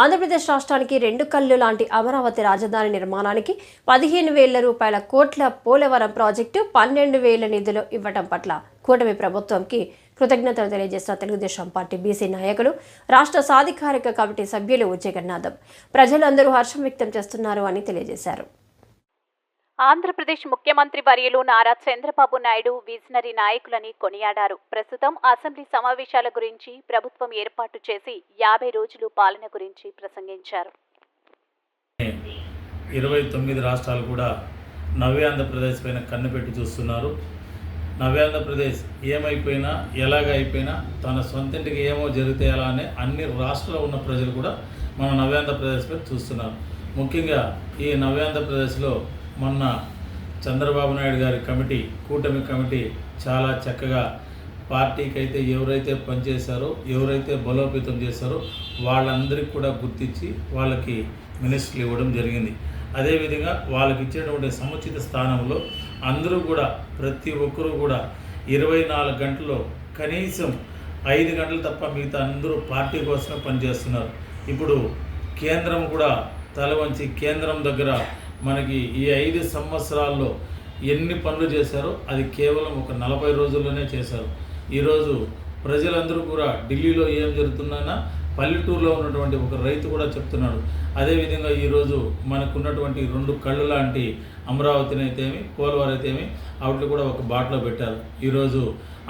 ఆంధ్రప్రదేశ్ రాష్ట్రానికి రెండు కళ్ళు లాంటి అమరావతి రాజధాని నిర్మాణానికి పదిహేను వేల రూపాయల కోట్ల పోలవరం ప్రాజెక్టు పన్నెండు వేల నిధులు ఇవ్వటం పట్ల కూటమి ప్రభుత్వంకి కృతజ్ఞతలు తెలియజేసిన తెలుగుదేశం పార్టీ బీసీ నాయకులు రాష్ట్ర సాధికారిక కమిటీ సభ్యులు జగన్నాథం ప్రజలందరూ హర్షం వ్యక్తం చేస్తున్నారు అని తెలియజేశారు. ఆంధ్రప్రదేశ్ ముఖ్యమంత్రి వర్యులు నారా చంద్రబాబు నాయుడు విజనరీ నాయకులని కొనియాడారు. ప్రస్తుతం అసెంబ్లీ సమావేశాల గురించి ప్రభుత్వం ఏర్పాటు చేసి యాభై రోజులు పాలన గురించి ప్రసంగించారు. ఇరవై తొమ్మిది రాష్ట్రాలు కూడా నవ్యాంధ్రప్రదేశ్ పైన కన్ను పెట్టి చూస్తున్నారు. నవ్యాంధ్రప్రదేశ్ ఏమైపోయినా ఎలాగ అయిపోయినా తన సొంతింటికి ఏమో జరిగితే ఎలా అని అన్ని రాష్ట్రాల్లో ఉన్న ప్రజలు కూడా మన నవ్యాంధ్రప్రదేశ్ పై చూస్తున్నారు. ముఖ్యంగా ఈ నవ్యాంధ్రప్రదేశ్లో మొన్న చంద్రబాబు నాయుడు గారి కమిటీ కూటమి కమిటీ చాలా చక్కగా పార్టీకి అయితే ఎవరైతే పనిచేశారో ఎవరైతే బలోపేతం చేశారో వాళ్ళందరికీ కూడా గుర్తించి వాళ్ళకి మినిస్టర్లు ఇవ్వడం జరిగింది. అదేవిధంగా వాళ్ళకి ఇచ్చినటువంటి సముచిత స్థానంలో అందరూ కూడా ప్రతి ఒక్కరూ కూడా ఇరవై నాలుగు గంటల్లో కనీసం ఐదు గంటలు తప్ప మిగతా అందరూ పార్టీ కోసమే పనిచేస్తున్నారు. ఇప్పుడు కేంద్రం కూడా తల వంచి కేంద్రం దగ్గర మనకి ఈ ఐదు సంవత్సరాల్లో ఎన్ని పనులు చేశారో అది కేవలం ఒక నలభై రోజుల్లోనే చేశారు. ఈరోజు ప్రజలందరూ కూడా ఢిల్లీలో ఏం జరుగుతుందన్నా పల్లెటూరులో ఉన్నటువంటి ఒక రైతు కూడా చెప్తున్నాడు. అదేవిధంగా ఈరోజు మనకున్నటువంటి రెండు కళ్ళు లాంటి అమరావతిని అయితేమి పోలవరం అయితేమి వాటిని కూడా ఒక బాటలో పెట్టారు. ఈరోజు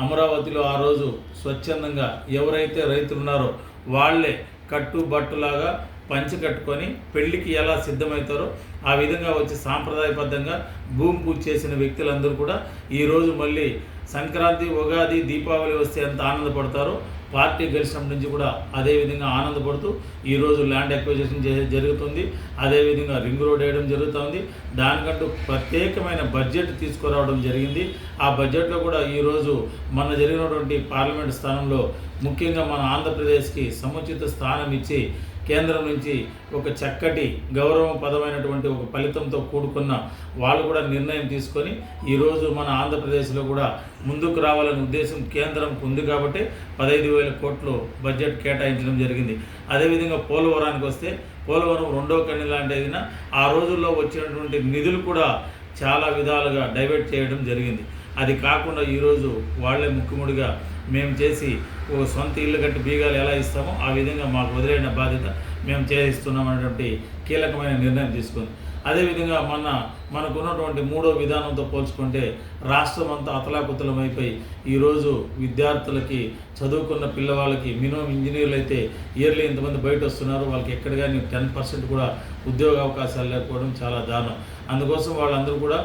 అమరావతిలో ఆ రోజు స్వచ్ఛందంగా ఎవరైతే రైతులు ఉన్నారో వాళ్ళే కట్టుబట్టులాగా పంచి కట్టుకొని పెళ్ళికి ఎలా సిద్ధమవుతారో ఆ విధంగా వచ్చి సాంప్రదాయబద్ధంగా భూమి పూజ చేసిన వ్యక్తులందరూ కూడా ఈరోజు మళ్ళీ సంక్రాంతి ఉగాది దీపావళి వస్తే ఎంత ఆనందపడతారో పార్టీ గెలిచినప్పటి నుంచి కూడా అదే విధంగా ఆనందపడుతూ ఈరోజు ల్యాండ్ అక్విజిషన్ జరుగుతుంది. అదేవిధంగా రింగ్ రోడ్ వేయడం జరుగుతుంది. దానికంటూ ప్రత్యేకమైన బడ్జెట్ తీసుకురావడం జరిగింది. ఆ బడ్జెట్లో కూడా ఈరోజు మన జరిగినటువంటి పార్లమెంట్ స్థానంలో ముఖ్యంగా మన ఆంధ్రప్రదేశ్కి సముచిత స్థానం ఇచ్చి కేంద్రం నుంచి ఒక చక్కటి గౌరవపదమైనటువంటి ఒక ఫలితంతో కూడుకున్న వాళ్ళు కూడా నిర్ణయం తీసుకొని ఈరోజు మన ఆంధ్రప్రదేశ్లో కూడా ముందుకు రావాలనే ఉద్దేశం కేంద్రంకు ఉంది కాబట్టి పదహైదు వేల కోట్లు బడ్జెట్ కేటాయించడం జరిగింది. అదేవిధంగా పోలవరానికి వస్తే పోలవరం రెండో కన్ను లాంటిదిన ఆ రోజుల్లో వచ్చినటువంటి నిధులు కూడా చాలా విధాలుగా డైవర్ట్ చేయడం జరిగింది. అది కాకుండా ఈరోజు వాళ్ళే ముఖ్యముడిగా మేము చేసి ఓ సొంత ఇల్లు కట్టి బీగాలు ఎలా ఇస్తామో ఆ విధంగా మాకు వదిలేన బాధ్యత. మేము చేయిస్తున్నాం అనేటువంటి కీలకమైన నిర్ణయం తీసుకుంది. అదేవిధంగా మన మనకు ఉన్నటువంటి మూడో విధానంతో పోల్చుకుంటే రాష్ట్రం అంతా అతలాకుతలం అయిపోయి ఈరోజు విద్యార్థులకి చదువుకున్న పిల్లవాళ్ళకి మినిమం ఇంజనీర్లు అయితే ఇయర్లీ ఇంతమంది బయట వస్తున్నారు వాళ్ళకి ఎక్కడ కానీ టెన్ పర్సెంట్ కూడా ఉద్యోగ అవకాశాలు లేకపోవడం చాలా దారుణం. అందుకోసం వాళ్ళందరూ కూడా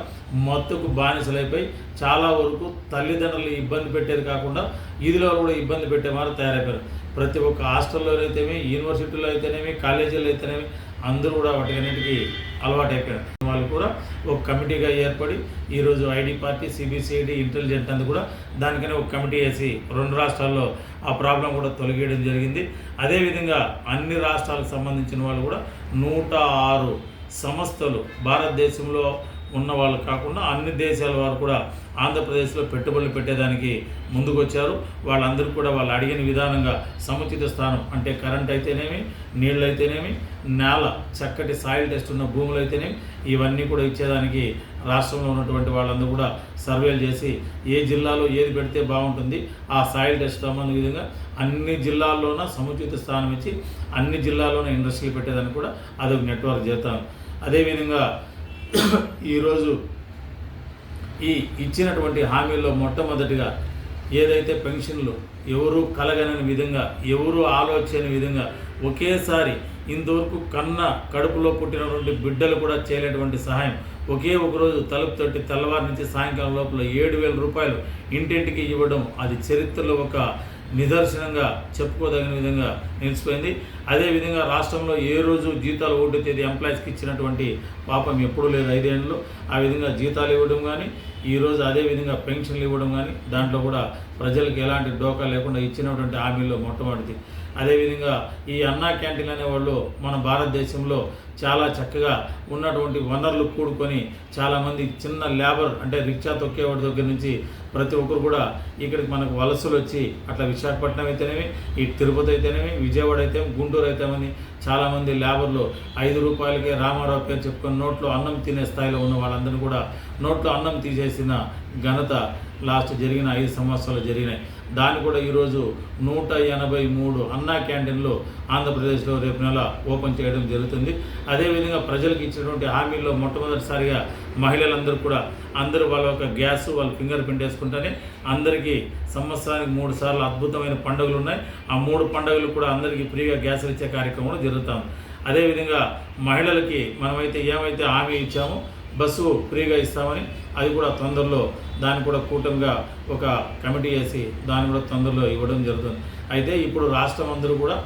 మత్తుకు బానిసలైపోయి చాలా వరకు తల్లిదండ్రులు ఇబ్బంది పెట్టేది కాకుండా ఇదిలో కూడా ఇబ్బంది పెట్టే వారు తయారైపోయారు. ప్రతి ఒక్క హాస్టల్లో అయితేనేమి యూనివర్సిటీలో అయితేనేమి కాలేజీలో అయితేనేమి అందరూ కూడా వాటికన్నిటికీ అలవాటు వాళ్ళు కూడా ఒక కమిటీగా ఏర్పడి ఈరోజు ఐడి పార్టీ సిబిసిఐడి ఇంటెలిజెంట్ అంతా కూడా దానికనే ఒక కమిటీ వేసి రెండు రాష్ట్రాల్లో ఆ ప్రాబ్లం కూడా తొలగేయడం జరిగింది. అదేవిధంగా అన్ని రాష్ట్రాలకు సంబంధించిన వాళ్ళు కూడా నూట ఆరు సంస్థలు భారతదేశంలో ఉన్న వాళ్ళు కాకుండా అన్ని దేశాల వారు కూడా ఆంధ్రప్రదేశ్లో పెట్టుబడులు పెట్టేదానికి ముందుకొచ్చారు. వాళ్ళందరూ కూడా వాళ్ళు అడిగిన విధానంగా సముచిత స్థానం అంటే కరెంట్ అయితేనేమి నీళ్ళు అయితేనేమి నేల చక్కటి సాయిల్ టెస్ట్ ఉన్న భూములు అయితేనేమి ఇవన్నీ కూడా ఇచ్చేదానికి రాష్ట్రంలో ఉన్నటువంటి వాళ్ళందరూ కూడా సర్వేలు చేసి ఏ జిల్లాలో ఏది పెడితే బాగుంటుంది ఆ సాయిల్ టెస్ట్ సంబంధ విధంగా అన్ని జిల్లాల్లోన సముచిత స్థానం ఇచ్చి అన్ని జిల్లాల్లోనే ఇండస్ట్రీలు పెట్టేదానికి కూడా అదొక నెట్వర్క్ చేస్తాను. అదేవిధంగా ఈరోజు ఈ ఇచ్చినటువంటి హామీల్లో మొట్టమొదటిగా ఏదైతే పెన్షన్లు ఎవరు కలగనని విధంగా ఎవరు ఆలోచని విధంగా ఒకేసారి ఇంతవరకు కన్న కడుపులో పుట్టినటువంటి బిడ్డలు కూడా చేయలేటువంటి సహాయం. ఒకే ఒక రోజు తలుపు తట్టి తెల్లవారి నుంచి సాయంకాలం లోపల ఏడు వేల రూపాయలు ఇంటింటికి ఇవ్వడం అది చరిత్రలో ఒక నిదర్శనంగా చెప్పుకోదగిన విధంగా నిలిచిపోయింది. అదేవిధంగా రాష్ట్రంలో ఏ రోజు జీతాలు ఒకటో తేదీ ఎంప్లాయీస్కి ఇచ్చినటువంటి పాపం ఎప్పుడూ లేదు ఐదేళ్ళలో ఆ విధంగా జీతాలు ఇవ్వడం కానీ ఈరోజు అదేవిధంగా పెన్షన్లు ఇవ్వడం కానీ దాంట్లో కూడా ప్రజలకు ఎలాంటి డోకా లేకుండా ఇచ్చినటువంటి హామీల్లో మొట్టమొదటిది అదేవిధంగా ఈ అన్నా క్యాంటీన్ అనేవాళ్ళు మన భారతదేశంలో చాలా చక్కగా ఉన్నటువంటి వనరులు కూడుకొని చాలామంది చిన్న లేబర్ అంటే రిక్షా తొక్కేవాడి దగ్గర నుంచి ప్రతి ఒక్కరు కూడా ఇక్కడికి మనకు వలసలు వచ్చి అట్లా విశాఖపట్నం అయితేనేమి ఈ తిరుపతి అయితేనేమి విజయవాడ అయితే గుంటూరు గుంటూరు అవుతామని చాలామంది లేబర్లు ఐదు రూపాయలకే రామారావు పేరు చెప్పుకొని నోట్లో అన్నం తినే స్థాయిలో ఉన్న వాళ్ళందరూ కూడా నోట్లో అన్నం తీసేసిన ఘనత లాస్ట్ జరిగిన ఐదు సంవత్సరాలు జరిగినాయి. దాన్ని కూడా ఈరోజు నూట ఎనభై మూడు అన్నా క్యాంటీన్లు ఆంధ్రప్రదేశ్లో రేపు నెల ఓపెన్ చేయడం జరుగుతుంది. అదేవిధంగా ప్రజలకు ఇచ్చినటువంటి హామీల్లో మొట్టమొదటిసారిగా మహిళలందరూ కూడా అందరూ వాళ్ళ యొక్క గ్యాస్ వాళ్ళ ఫింగర్ ప్రింట్ వేసుకుంటేనే అందరికీ సంవత్సరానికి మూడు సార్లు అద్భుతమైన పండుగలు ఉన్నాయి. ఆ మూడు పండుగలు కూడా అందరికీ ఫ్రీగా గ్యాసులు ఇచ్చే కార్యక్రమం జరుగుతాం. అదేవిధంగా మహిళలకి మనమైతే ఏమైతే హామీ ఇచ్చామో బస్సు ఫ్రీగా ఇస్తామని అది కూడా తొందరలో దాన్ని కూడా కూటమిగా ఒక కమిటీ వేసి దాన్ని కూడా తొందరలో ఇవ్వడం జరుగుతుంది. అయితే ఇప్పుడు రాష్ట్రం అందరూ కూడా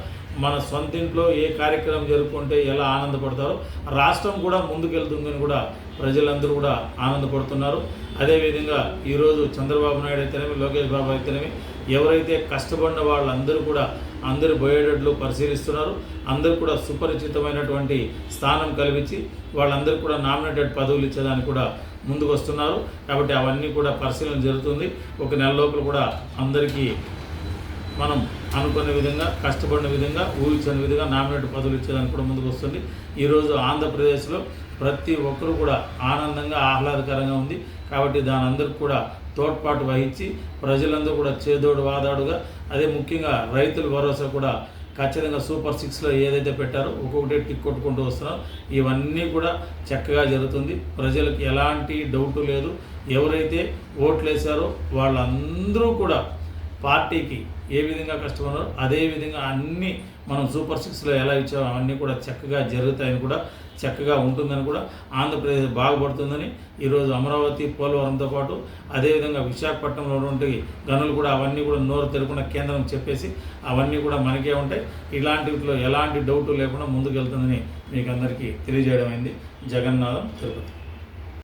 మన సొంత ఇంట్లో ఏ కార్యక్రమం జరుపుకుంటే ఎలా ఆనందపడతారో రాష్ట్రం కూడా ముందుకెళ్తుందని కూడా ప్రజలందరూ కూడా ఆనందపడుతున్నారు. అదేవిధంగా ఈరోజు చంద్రబాబు నాయుడు అయితేనేమి లోకేష్ బాబు అయితేనేమి ఎవరైతే కష్టపడిన వాళ్ళందరూ కూడా అందరూ పోయేటట్లు పరిశీలిస్తున్నారు. అందరూ కూడా సుపరిచితమైనటువంటి స్థానం కల్పించి వాళ్ళందరూ కూడా నామినేటెడ్ పదవులు ఇచ్చేదానికి కూడా ముందుకు వస్తున్నారు. కాబట్టి అవన్నీ కూడా పరిశీలన జరుగుతుంది. ఒక నెల లోపల కూడా అందరికీ మనం అనుకున్న విధంగా కష్టపడిన విధంగా ఊహించిన విధంగా నామినేట్ పదవులు ఇచ్చేదానికి కూడా ముందుకు వస్తుంది. ఈరోజు ఆంధ్రప్రదేశ్లో ప్రతి ఒక్కరు కూడా ఆనందంగా ఆహ్లాదకరంగా ఉంది. కాబట్టి దాని అందరికి కూడా తోడ్పాటు వహించి ప్రజలందరూ కూడా చేదోడు వాదాడుగా అదే ముఖ్యంగా రైతుల భరోసా కూడా ఖచ్చితంగా సూపర్ సిక్స్లో ఏదైతే పెట్టారో ఒక్కొక్కటి టిక్ కొట్టుకుంటూ వస్తున్నారో ఇవన్నీ కూడా చక్కగా జరుగుతుంది. ప్రజలకు ఎలాంటి డౌట్ లేదు. ఎవరైతే ఓట్లు వేశారో వాళ్ళందరూ కూడా పార్టీకి ఏ విధంగా కష్టపడారో అదే విధంగా అన్నీ మనం సూపర్ సిక్స్లో ఎలా ఇచ్చామో అవన్నీ కూడా చక్కగా జరుగుతాయని కూడా చక్కగా ఉంటుందని కూడా ఆంధ్రప్రదేశ్ బాగుపడుతుందని ఈరోజు అమరావతి పోలవరంతో పాటు అదేవిధంగా విశాఖపట్నంలో ఉన్నటువంటి గనులు కూడా అవన్నీ కూడా నోరు తెరకుండా కేంద్రం చెప్పేసి అవన్నీ కూడా మనకే ఉంటాయి. ఇలాంటిలో ఎలాంటి డౌట్ లేకుండా ముందుకు వెళ్తుందని మీకు అందరికీ తెలియజేయడం అయింది జగన్నాథం తిరుపతి.